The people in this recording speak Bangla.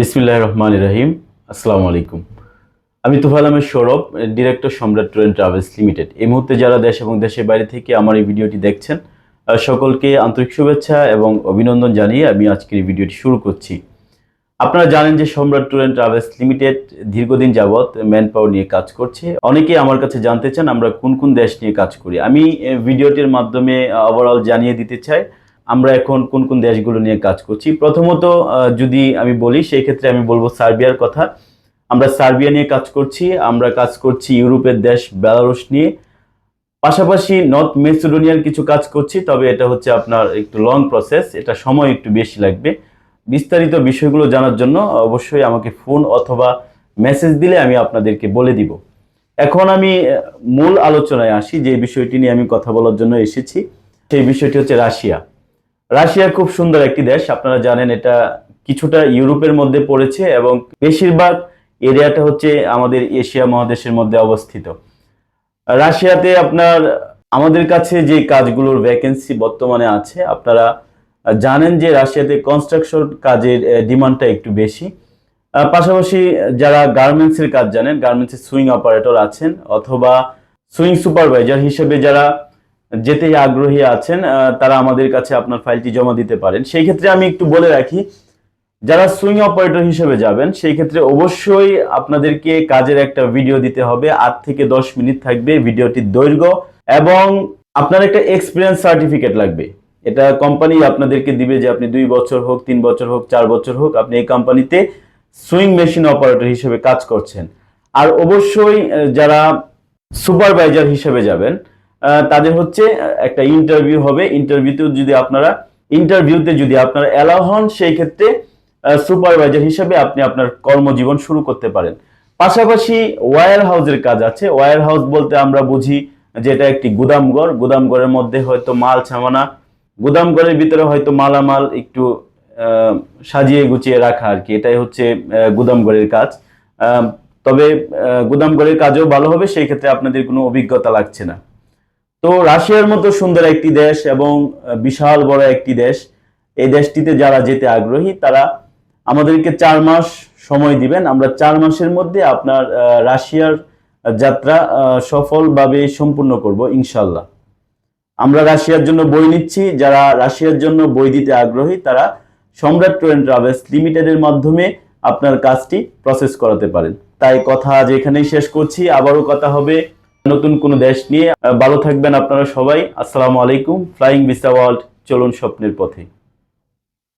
বিসমিল্লাহ রহমান রহিম আসসালামু আলাইকুম আমি Tufal Ahmed Sourav, director Samrat tour travels limited. এই মুহূর্তে যারা দেশ এবং দেশের বাইরে থেকে আমার এই ভিডিওটি দেখছেন সকলকে আন্তরিক শুভেচ্ছা এবং অভিনন্দন জানিয়ে আমি আজকের এই ভিডিওটি শুরু করছি। আপনারা জানেন যে সম্রাট ট্যুর অ্যান্ড ট্রাভেলস লিমিটেড দীর্ঘদিন যাবৎ ম্যান পাওয়ার নিয়ে কাজ করছে। অনেকেই আমার কাছে জানতে চান আমরা কোন কোন দেশ নিয়ে কাজ করি। আমি ভিডিওটির মাধ্যমে ওভারঅল জানিয়ে দিতে চাই আমরা এখন কোন কোন দেশগুলো নিয়ে কাজ করছি। প্রথমত যদি আমি বলি, সেই ক্ষেত্রে আমি বলব সার্বিয়ার কথা। আমরা সার্বিয়া নিয়ে কাজ করছি, আমরা কাজ করছি ইউরোপের দেশ বেলারুশ নিয়ে। পাশাপাশি নর্থ মেসিডোনিয়ার কিছু কাজ করছি, তবে এটা হচ্ছে আপনার একটু লং প্রসেস এটা সময় একটু বেশি লাগবে। বিস্তারিত বিষয়গুলো জানার জন্য অবশ্যই আমাকে ফোন অথবা মেসেজ দিলে আমি আপনাদেরকে বলে দিব। এখন আমি মূল আলোচনায় আসি, যে বিষয়টি নিয়ে আমি কথা বলার জন্য এসেছি, সেই বিষয়টি হচ্ছে রাশিয়া। রাশিয়া খুব সুন্দর একটি দেশ। আপনারা জানেন এটা কিছুটা ইউরোপের মধ্যে পড়েছে এবং বেশিরভাগ এরিয়াটা হচ্ছে আমাদের এশিয়া মহাদেশের মধ্যে অবস্থিত। রাশিয়াতে আপনার আমাদের কাছে যে কাজগুলোর ভ্যাকেন্সি বর্তমানে আছে, আপনারা জানেন যে রাশিয়াতে কনস্ট্রাকশন কাজের ডিমান্ডটা একটু বেশি। পাশাপাশি যারা গার্মেন্টসের কাজ জানেন গার্মেন্টসের সুইং অপারেটর আছেন অথবা সুইং সুপারভাইজার হিসেবে যারা যেতে আগ্রহী আছেন তারা আমাদের কাছে আপনার ফাইলটি জমা দিতে পারেন। সেই ক্ষেত্রে আমি একটু বলে রাখি, যারা সুইং অপারেটর হিসেবে যাবেন, সেই ক্ষেত্রে অবশ্যই আপনাদেরকে কাজের একটা ভিডিও দিতে হবে। আট থেকে দশ মিনিট থাকবে ভিডিওটির দৈর্ঘ্য এবং আপনার একটা এক্সপিরিয়েন্স সার্টিফিকেট লাগবে। এটা কোম্পানি আপনাদেরকে দিবে যে আপনি দুই বছর হোক, তিন বছর হোক, চার বছর হোক, আপনি এই কোম্পানিতে সুইং মেশিন অপারেটর হিসেবে কাজ করছেন। আর অবশ্যই যারা সুপারভাইজার হিসেবে যাবেন তাদের হচ্ছে একটা ইন্টারভিউ হবে। ইন্টারভিউতেও যদি আপনারা ইন্টারভিউতে যদি আপনারা অ্যালাউ হন, সেই ক্ষেত্রে সুপারভাইজার হিসেবে আপনি আপনার কর্মজীবন শুরু করতে পারেন। পাশাপাশি ওয়্যার হাউসের কাজ আছে। ওয়্যার হাউস বলতে আমরা বুঝি যে এটা একটি গুদামঘর। গুদামঘরের মধ্যে হয়তো মাল ছামানা, গুদামঘরের ভিতরে হয়তো মালামাল একটু সাজিয়ে গুছিয়ে রাখা আর কি। এটাই হচ্ছে গুদামঘরের কাজ। তবে গুদামঘরের কাজও ভালো হবে, সেই ক্ষেত্রে আপনাদের কোনো অভিজ্ঞতা লাগছে না। তো রাশিয়ার মতো সুন্দর একটি দেশ এবং বিশাল বড় একটি দেশ, এই দেশটিতে যারা যেতে আগ্রহী, তারা আমাদেরকে চার মাস সময় দিবেন। আমরা চার মাসের মধ্যে আপনার রাশিয়ার যাত্রা সফলভাবে সম্পূর্ণ করব ইনশাল্লাহ আমরা রাশিয়ার জন্য বই নিচ্ছি। যারা রাশিয়ার জন্য বই দিতে আগ্রহী, তারা সম্রাট ট্যুর অ্যান্ড ট্রাভেলস লিমিটেডের মাধ্যমে আপনার কাজটি প্রসেস করাতে পারেন। তাই কথা আজ এখানেই শেষ করছি। আবারও কথা হবে নতুন কোন দেশ নিয়ে ভালো থাকবেন আপনারা সবাই। আসসালামু আলাইকুম। ফ্লাইং ভিসা ওয়ার্ল্ড চলুন স্বপ্নের পথে।